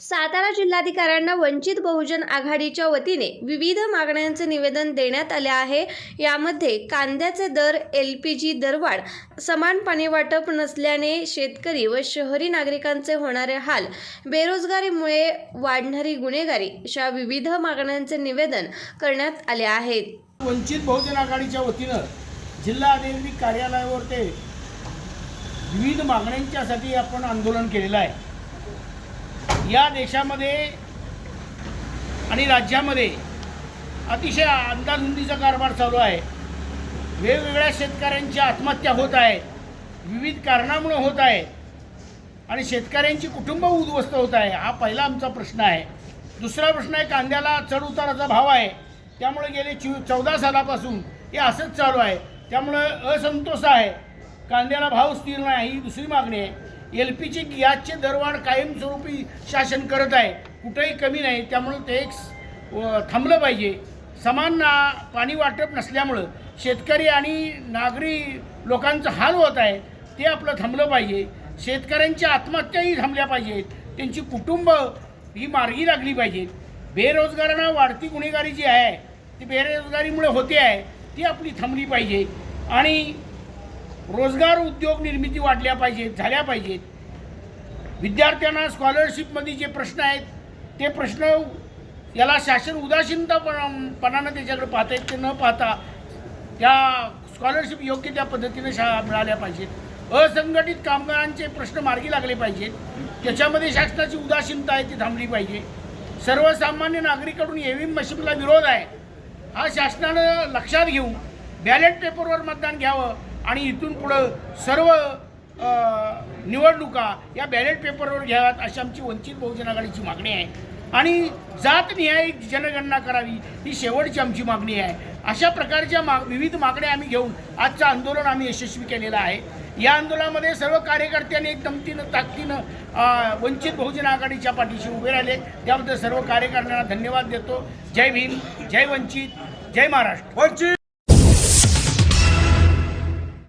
सातारा जिल्हाधिकाऱ्यांना वंचित बहुजन आघाडीच्या वतीने विविध मागण्यांचे निवेदन देण्यात आले आहे. यामध्ये कांद्याचे दर एल पी जी दरवाढ समान पाणी वाटप नसल्याने शेतकरी व शहरी नागरिकांचे होणारे हाल बेरोजगारीमुळे वाढणारी गुन्हेगारी अशा विविध मागण्यांचे निवेदन करण्यात आले आहेत वंचित बहुजन आघाडीच्या वतीनं जिल्हा अधिकारी कार्यालयावर ते विविध मागण्यांच्यासाठी आपण आंदोलन केलेलं आहे. या देशामध्ये आणि राज्यामध्ये अतिशय अंदाधुंदीचा कारभार चालू आहे. वेगवेगळ्या शेतकऱ्यांची आत्महत्या होत आहेत विविध कारणामुळे होत आहे. आणि शेतकऱ्यांची कुटुंब उद्ध्वस्त होत आहे. हा पहिला आमचा प्रश्न आहे. दुसरा प्रश्न आहे कांद्याला चढउताराचा भाव आहे. त्यामुळे गेले चि चौदा सालापासून हे असंच चालू आहे. त्यामुळं असंतोष आहे. कांद्याला भाव स्थिर नाही ही दुसरी मागणी आहे. एल पीची गॅसचे दरवाढ कायमस्वरूपी शासन करत आहे. कुठंही कमी नाही. त्यामुळं ते एक थांबलं पाहिजे. समान ना पाणी वाटप नसल्यामुळं शेतकरी आणि नागरी लोकांचं हाल होत आहे. ते आपलं थांबलं पाहिजे. शेतकऱ्यांच्या आत्महत्याही थांबल्या पाहिजेत. त्यांची कुटुंब ही मार्गी लागली पाहिजेत. बेरोजगारांना वाढती गुन्हेगारी जी आहे ती बेरोजगारीमुळे होते आहे ती आपली थांबली पाहिजे. आणि रोजगार उद्योग निर्मिती वाढल्या पाहिजेत झाल्या पाहिजेत. विद्यार्थ्यांना स्कॉलरशिपमध्ये जे प्रश्न आहेत ते प्रश्न याला शासन उदासीनता त्याच्याकडे पाहता येत ते न पाहता त्या स्कॉलरशिप योग्य त्या पद्धतीने शा मिळाल्या पाहिजेत. असंघटित कामगारांचे प्रश्न मार्गी लागले पाहिजेत. त्याच्यामध्ये शासनाची उदासीनता आहे ती थांबली पाहिजे. सर्वसामान्य नागरिकडून एव्हीएम मशीनला विरोध आहे. हा शासनानं लक्षात घेऊन बॅलेट पेपरवर मतदान घ्यावं. आणि इथून पुढं सर्व निवडणुका या बॅलेट पेपरवर घ्याव्यात अशी आमची वंचित बहुजन आघाडीची मागणी आहे. आणि जातनिहाय जनगणना करावी ही शेवटची आमची मागणी आहे. अशा प्रकारच्या माग विविध मागण्या आम्ही घेऊन आजचं आंदोलन आम्ही यशस्वी केलेलं आहे. या आंदोलनामध्ये सर्व कार्यकर्त्यांनी एक दमतीनं ताकदीनं वंचित बहुजन आघाडीच्या पाठीशी उभे राहिले. त्याबद्दल सर्व कार्यकर्त्यांना धन्यवाद देतो. जय भीम जय वंचित जय महाराष्ट्र. वंचित!